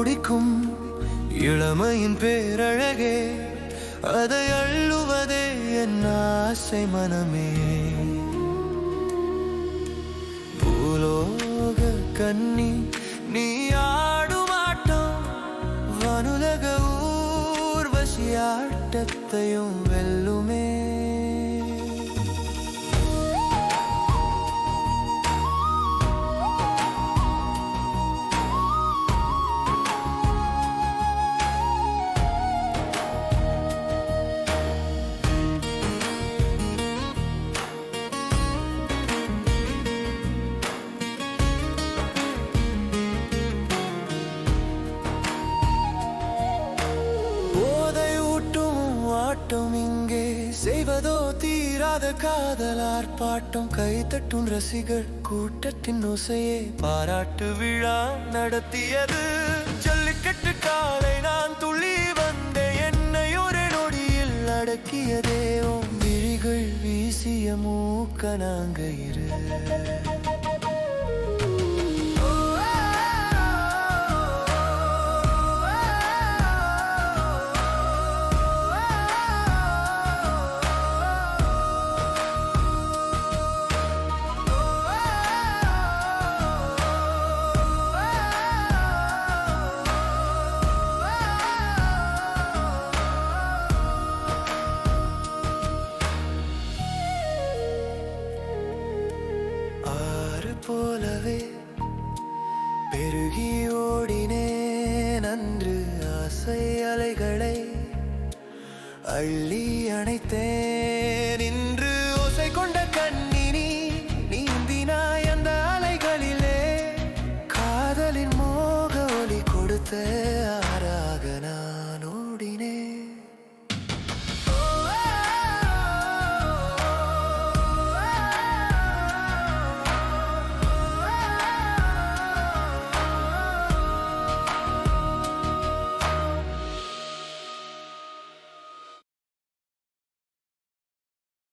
துடிக்கும் இளமையின் பேரழகே அதை அள்ளுவதே என் ஆசை மனமே. பூலோக கன்னி நீ ஆடும் வனுலக ஊர்வசி ஆட்டத்தையும் வெல்லுமே. ஆட்டம் இங்கே செய்வதோ தீராத காதல் ஆர்ப்பாட்டம். கைத்தட்டும் ரசிகர் கூட்டத்தின் ஓசையே. பாராட்டு விழா நடத்தியது. ஜல்லிக்கட்டு காலை நான் துள்ளி வந்த. என்னை ஒரு நொடியில் அடக்கியதே. உன் விழிகள் வீசிய மூக்க நாங்க இரு. போலவே பெருகி ஓடினேன் அன்று ஆசை அலைகளை அள்ளி அணைத்தேன்.